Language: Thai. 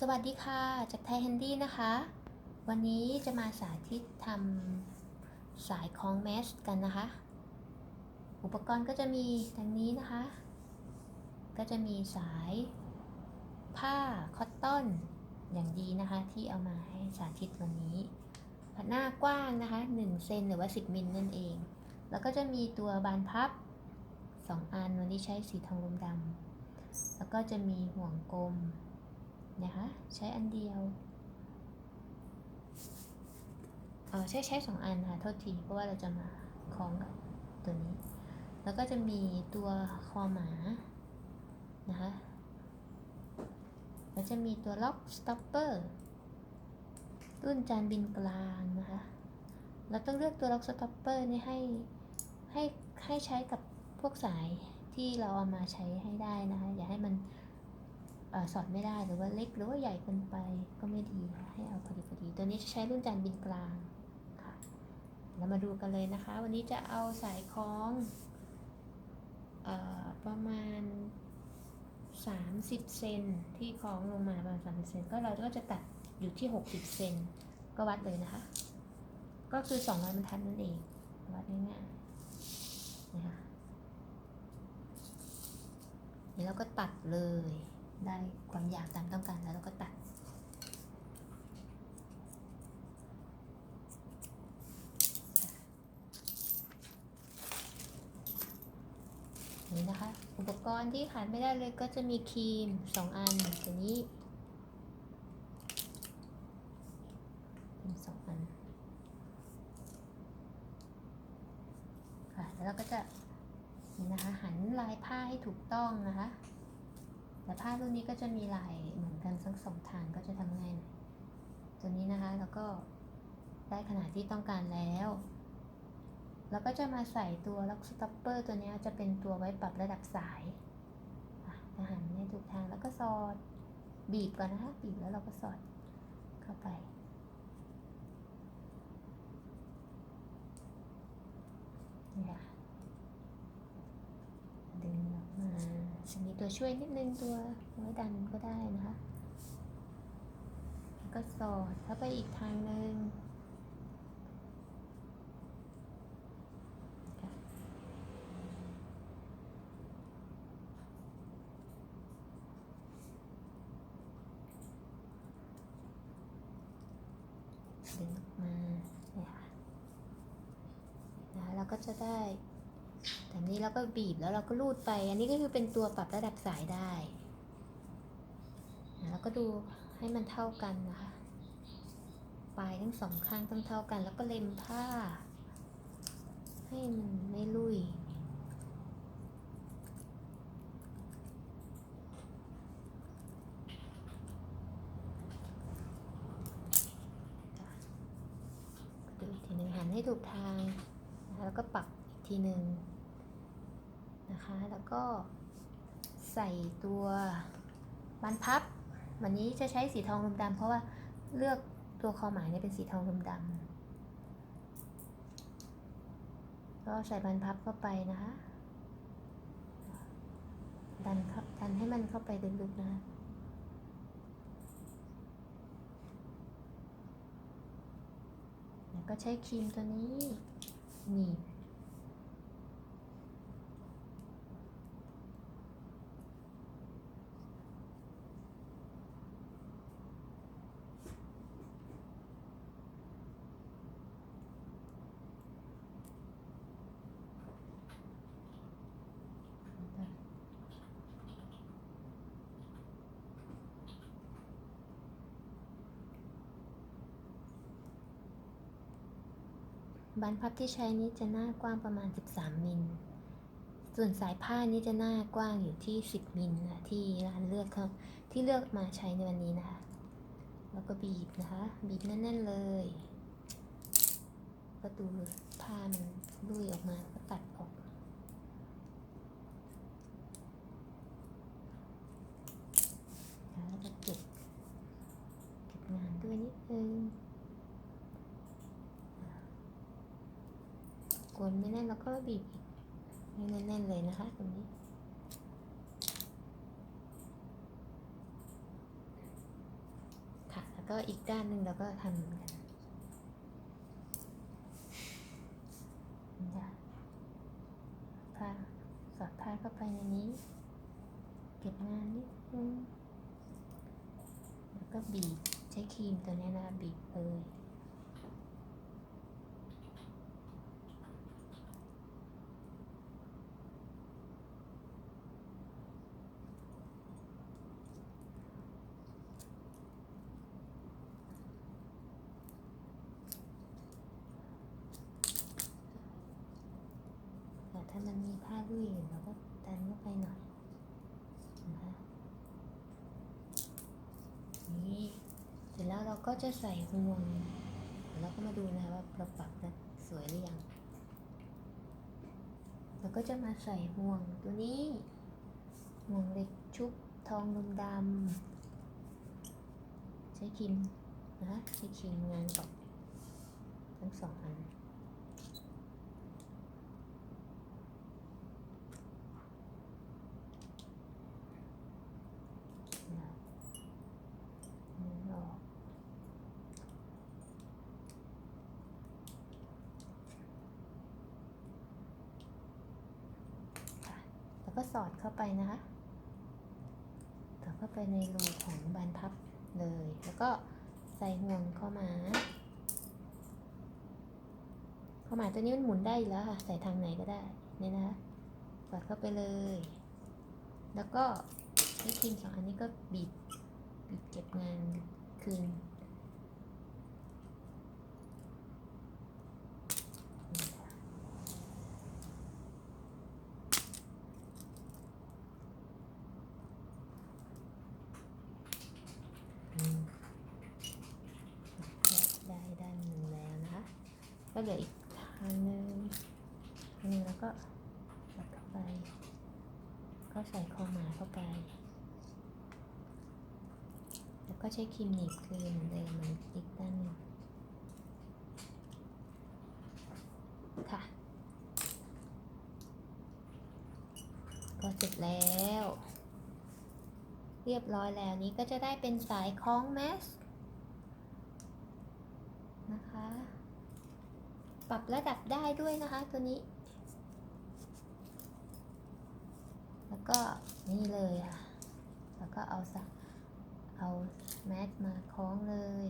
สวัสดีค่ะ จากไทยแฮนดี้นะคะ วันนี้จะมาสาธิตทำสายคล้องแมสกันนะคะ อุปกรณ์ก็จะมีดังนี้นะคะ ก็จะมีสายผ้าคอตตอนอย่างดีนะคะ ที่เอามาให้สาธิตวันนี้หน้ากว้างนะคะ1เซนหรือว่า 10มิลนั่นเอง แล้วก็จะมีตัวบานพับ 2 อันวันนี้ใช้สีทองลมดำแล้วก็จะมีห่วงกลม นะคะ ใช้อันเดียวเออใช้ใช้สองอันค่ะโทษทีเพราะว่าเราจะมาคล้องกับตัวนี้ แล้วก็จะมีตัวคอหมานะคะแล้วจะมีตัวล็อกสต็อปเปอร์รุ่นจานบินกลางนะคะเราต้องเลือกตัวล็อกสต็อปเปอร์นี่ให้ให้ให้ใช้กับพวกสายที่เราเอามาใช้ให้ได้นะคะอย่าให้มัน สอดไม่ได้หรือว่าเล็กหรือว่าใหญ่เกินไปก็ไม่ดีค่ะให้เอาพอดีพอดี ตัวนี้จะใช้รุ่นจานบินกลางค่ะเรามาดูกันเลยนะคะ วันนี้จะเอาสายคล้องเอ่อประมาณ 30 เซนที่คล้องลงมาประมาณ30เซนก็เราก็จะตัดอยู่ที่ 60 เซนก็วัดเลยนะคะ ก็คือ200บรรทัดนั่นเองวัดง่ายๆนะคะเดี๋ยวเราก็ตัดเลย ได้ความยาวตามต้องการแล้วเราก็ตัด นี่นะคะ อุปกรณ์ที่ขาดไม่ได้เลยก็จะมีครีมสองอันตัวนี้เป็นสองอันค่ะแล้วเราก็จะนี่นะคะ หันลายผ้าให้ถูกต้องนะคะ แต่ผ้ารุ่นนี้ก็จะมีลายเหมือนกันทั้งสองทางก็จะทำง่ายหน่อยตัวนี้นะคะแล้วก็ได้ขนาดที่ต้องการแล้วแล้วก็จะมาใส่ตัวล็อกสต็อปเปอร์ตัวนี้จะเป็นตัวไว้ปรับระดับสายอะจะหันให้ถูกทางแล้วก็สอดบีบก่อนนะคะบีบแล้วเราก็สอดเข้าไป นี่ค่ะดึงออกมา จะมีตัวช่วยนิดนึงตัวไว้ดันก็ได้นะคะแล้วก็สอดเข้าไปอีกทางหนึ่งดึงออกมาเนี่ยค่ะนะคะเราก็จะได้ แบบนี้เราก็บีบแล้วเราก็ลูดไป อันนี้ก็คือเป็นตัวปรับระดับสายได้ แล้วก็ดูให้มันเท่ากันนะคะ ปลายทั้งสองข้างต้องเท่ากัน แล้วก็เล็มผ้า ให้มันไม่ลุยดูอีกทีหนึ่งหันให้ถูกทาง แล้วก็ปักอีกทีหนึ่ง นะคะ แล้วก็ใส่ตัวบานพับ วันนี้จะใช้สีทองลมดำเพราะว่าเลือกตัวคอหมายเนี่ยเป็นสีทองลมดำก็ใส่บานพับเข้าไปนะคะ ดันเข้าดันให้มันเข้าไปลึกๆนะคะแล้วก็ใช้ครีมตัวนี้หนีบ บานพับที่ใช้นี้จะหน้ากว้างประมาณ 13 มิล ส่วนสายผ้านี้จะหน้ากว้างอยู่ที่ 10 มิลนะที่ร้านเลือกเขาที่เลือกมาใช้ในวันนี้นะคะ แล้วก็บีบนะคะ บีบแน่นๆเลยก็ดูผ้ามันลุยออกมาก็ตัดออกแล้วก็เก็บเก็บงานด้วยนิดนึง กวนไม่แน่นแล้วก็บีบให้แน่นๆเลยนะคะตรงนี้ค่ะแล้วก็อีกด้านหนึ่งเราก็ทำเหมือนกันผ้าสอดผ้าเข้าไปในนี้ เก็บงานนิดนึงแล้วก็บีบใช้ครีมตัวนี้นะบีบเลย แต่ ถ้ามันมีผ้าลุยอยู่เราก็ดันเข้าไปหน่อยนะคะนี่เสร็จแล้วเราก็จะใส่ห่วงเดี๋ยวเราก็มาดูนะว่าเราปรับแล้วสวยหรือยังเราก็จะมาใส่ห่วงตัวนี้ห่วงเหล็กชุบทองลมดำใช้ครีมนะใช้ครีมงานตกทั้งสองอัน นะมือออกค่ะแล้ว ก็สอดเข้าไปนะคะสอดเข้าไปในรูของบานพับเลย แล้วก็ใส่ห่วงเข้ามาเข้ามาตัวนี้มันหมุนได้แล้วค่ะ ใส่ทางไหนก็ได้นี่นะคะสอดเข้าไปเลย แล้วก็ใช้ครีมสองอันนี้ก็บีบบีบเก็บงานคืนค่ะอืมได้ด้านหนึ่งแล้วนะคะ ก็เหลืออีกทางหนึ่งทางนึงแล้วก็ใส่เข้าไป ก็ใส่คอหมาเข้าไป แล้วก็ใช้ครีมหนีบคืนเหมือนเดิมเหมือนอีกด้านหนึ่งค่ะ ก็เสร็จแล้ว เรียบร้อยแล้วนี้ก็จะได้เป็นสายคล้องแมส นะคะ ปรับระดับได้ด้วยนะคะตัวนี้ แล้วก็นี่เลยอะ แล้วก็เอาสักเอาแมสมาคล้องเลย